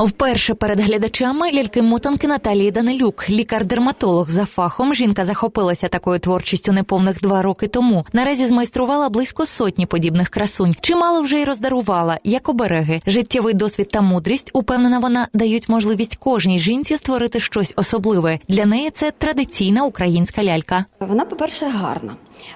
Вперше перед глядачами ляльки-мотанки Наталії Данилюк, лікар-дерматолог за фахом. Жінка захопилася такою творчістю неповних два роки тому. Наразі змайструвала близько сотні подібних красунь. Чимало вже й роздарувала, як обереги. Життєвий досвід та мудрість, упевнена вона, дають можливість кожній жінці створити щось особливе. Для неї це традиційна українська лялька. Вона, по-перше, гарна,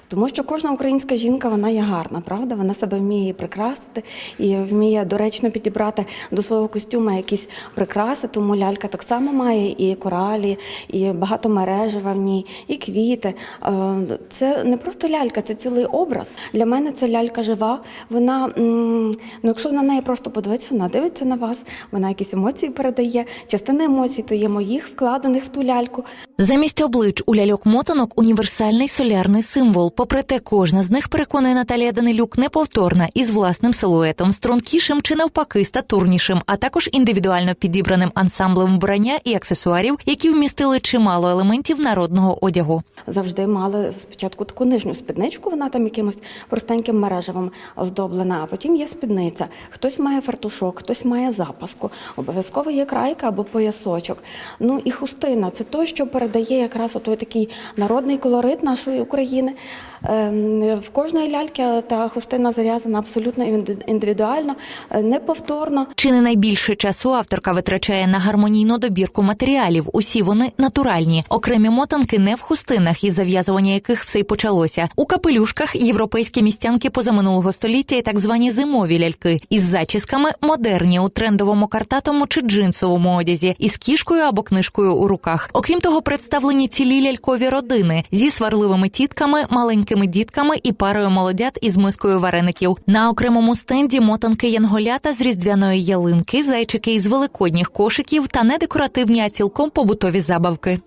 тому що кожна українська жінка вона є гарна, правда? Вона себе вміє прикрасити і вміє доречно підібрати до свого костюма якісь прикраси. Тому лялька так само має і коралі, і багато мережева в ній, і квіти. Е, Це не просто лялька, це цілий образ. Для мене це лялька жива. Вона, ну якщо на неї просто подивитися, вона дивиться на вас, вона якісь емоції передає. Частина емоцій то є моїх вкладених в ту ляльку. Замість облич у ляльок-мотанок універсальний солярний символ. Попри те, кожна з них переконує Наталія Данилюк неповторна із власним силуетом, стрункішим чи навпаки статурнішим, а також індивідуально підібраним ансамблем вбрання і аксесуарів, які вмістили чимало елементів народного одягу. Завжди мали спочатку таку нижню спідничку, вона там якимось простеньким мережевим оздоблена, а потім є спідниця. Хтось має фартушок, хтось має запаску. Обов'язково є крайка або поясочок. Ну і хустина це то, що передає якраз отой такий народний колорит нашої України. Ем, В кожної ляльки та хустина зав'язана абсолютно інди- індивідуально, е, неповторно. Чи не найбільше часу авторка витрачає на гармонійну добірку матеріалів? Усі вони натуральні. Окремі мотанки не в хустинах, із зав'язування яких все й почалося. У капелюшках європейські містянки позаминулого століття і так звані зимові ляльки із зачісками модерні у трендовому картатому чи джинсовому одязі, із кішкою або книжкою у руках. Окрім того, представлені цілі лялькові родини зі сварливими тітками, маленькими дітками і парою молодят із мискою вареників. На окремому стенді мотанки янголята з різдвяної ялинки, зайчики із великодніх кошиків та не декоративні, а цілком побутові забавки.